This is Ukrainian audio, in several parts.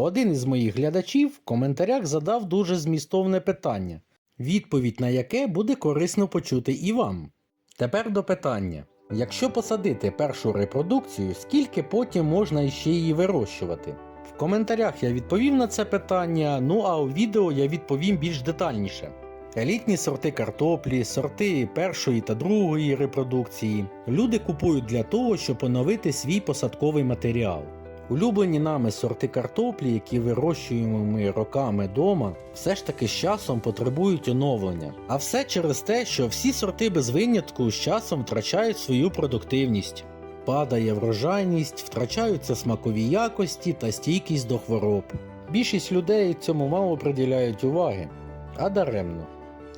Один із моїх глядачів в коментарях задав дуже змістовне питання, відповідь на яке буде корисно почути і вам. Тепер до питання. Якщо посадити першу репродукцію, скільки потім можна іще її вирощувати? В коментарях я відповів на це питання, ну а у відео я відповім більш детальніше. Елітні сорти картоплі, сорти першої та другої репродукції люди купують для того, щоб оновити свій посадковий матеріал. Улюблені нами сорти картоплі, які вирощуємо ми роками дома, все ж таки з часом потребують оновлення. А все через те, що всі сорти без винятку з часом втрачають свою продуктивність. Падає врожайність, втрачаються смакові якості та стійкість до хвороб. Більшість людей цьому мало приділяють уваги, а даремно.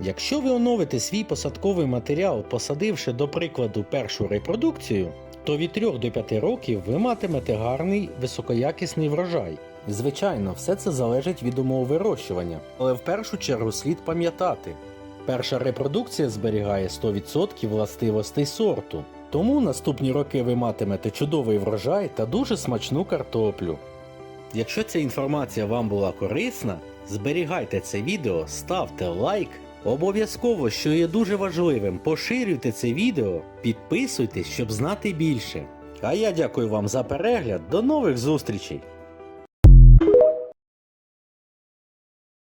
Якщо ви оновите свій посадковий матеріал, посадивши до прикладу першу репродукцію, то від 3 до 5 років ви матимете гарний високоякісний врожай. Звичайно, все це залежить від умов вирощування, але в першу чергу слід пам'ятати, перша репродукція зберігає 100% властивостей сорту, тому наступні роки ви матимете чудовий врожай та дуже смачну картоплю. Якщо ця інформація вам була корисна, зберігайте це відео, ставте лайк. Обов'язково, що є дуже важливим, поширюйте це відео, підписуйтесь, щоб знати більше. А я дякую вам за перегляд. До нових зустрічей!